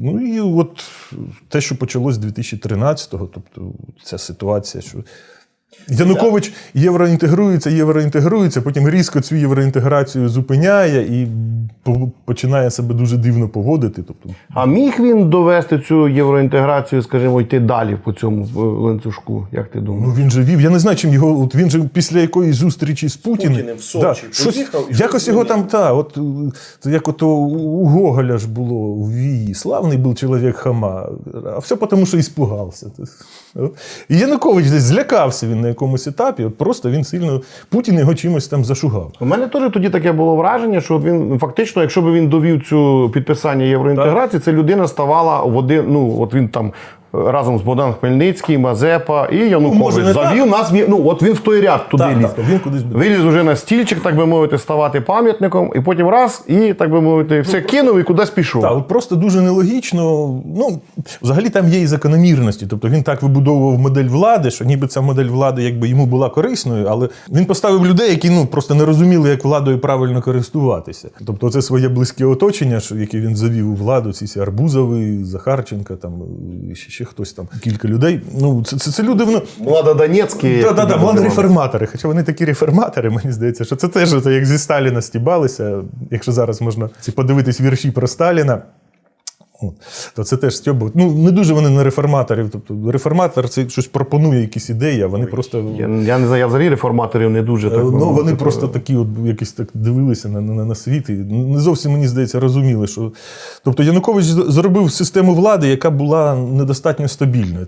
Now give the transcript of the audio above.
Ну і от те, що почалось з 2013-го, тобто ця ситуація, що Янукович євроінтегрується, євроінтегрується, потім різко цю євроінтеграцію зупиняє і починає себе дуже дивно поводити. Тобто, А міг він довести цю євроінтеграцію, скажімо, йти далі по цьому ланцюжку, як ти думаєш? ну він же вів. Я не знаю, чим його. От він же після якоїсь зустрічі з Путіним, Путіним в Сочі щось, поїхав і якось його там, та, от е, як ото у Гоголя ж було у Вії. Славний був чоловік хама, а все тому, що іспугався. І Янукович десь злякався він на якомусь етапі. От просто він сильно Путін його чимось там зашугав. У мене теж тоді таке було враження, що він фактично, якщо б він довів цю підписання євроінтеграції, це людина ставала в один. Ну от він там разом з Богданом Хмельницьким, Мазепа і Янукович може, не завів нас. в є- Ну от він в той ряд туди Так, ліз. так, він кудись буде. Виліз уже на стільчик, так би мовити, ставати пам'ятником, і потім раз, і так би мовити, все кинув і кудись пішов. Так, от просто дуже нелогічно. Ну, взагалі там є і закономірності. Тобто він так вибудовував модель влади, що ніби ця модель влади якби йому була корисною, але він поставив людей, які ну просто не розуміли, як владою правильно користуватися. Тобто, це своє близьке оточення, що яке він завів у владу, ці всі Арбузови, Захарченка, там і ще, ще хтось там, кілька людей. Ну, це, це, це люди, воно. Младодонецькі. Так, так, так, младореформатори. реформатори. Хоча вони такі реформатори, мені здається, що це теж як зі Сталіна стібалися. Якщо зараз можна подивитись вірші про Сталіна. То це теж стьобу. Ну, не дуже вони на реформаторів. Тобто реформатор це щось пропонує, якісь ідеї, а вони просто. Я, я не знаю, я взагалі реформаторів не дуже так. Ну, би вони мовити, просто такі, от якісь так дивилися на, на, на світ і не зовсім мені здається розуміли, що тобто Янукович зробив систему влади, яка була недостатньо стабільною.